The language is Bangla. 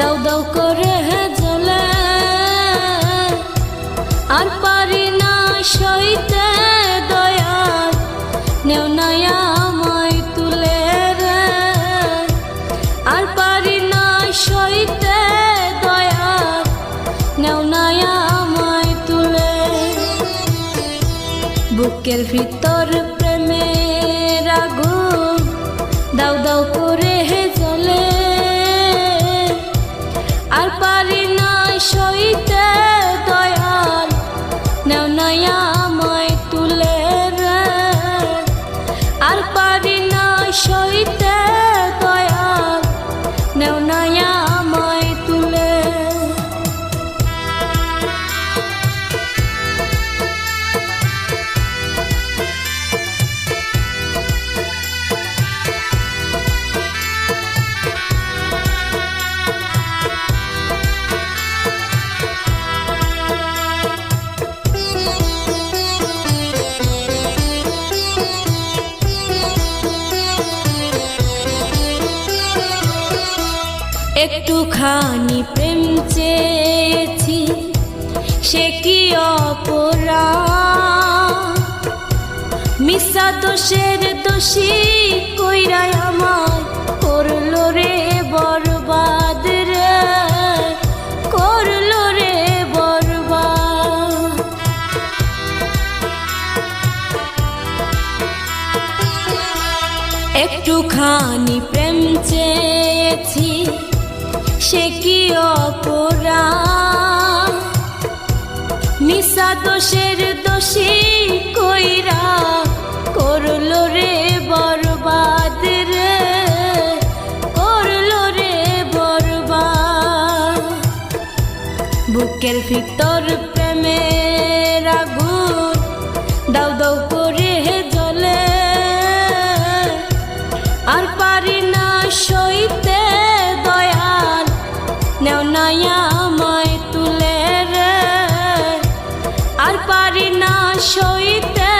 দাও দাও করে জ্বলে। আর পারি না সইতে দয়াল নেও নয়া আমায় তুলে রে। আর পারি না সইতে দয়াল নেও নয়া আমায় তুলে। বুকের ভিতর প্রেমের আগুন নেও একটুখানি প্রেম চেয়েছি, সে কি অপরা মিশা দোষের দোষী কইরাই আমার করল রে বরবাদ রে, করল রে বরবাদ। একটুখানি প্রেম চেয়েছি সে কি অপরাধ? নিশা দোষের দোষী কইরা করল রে বরবাদ রে, করল রে বরবাদ। বুকের ভিতর প্রেমের আগুন, দাও দাও করে বানায়া তুলে রে। আর পারি না সইতে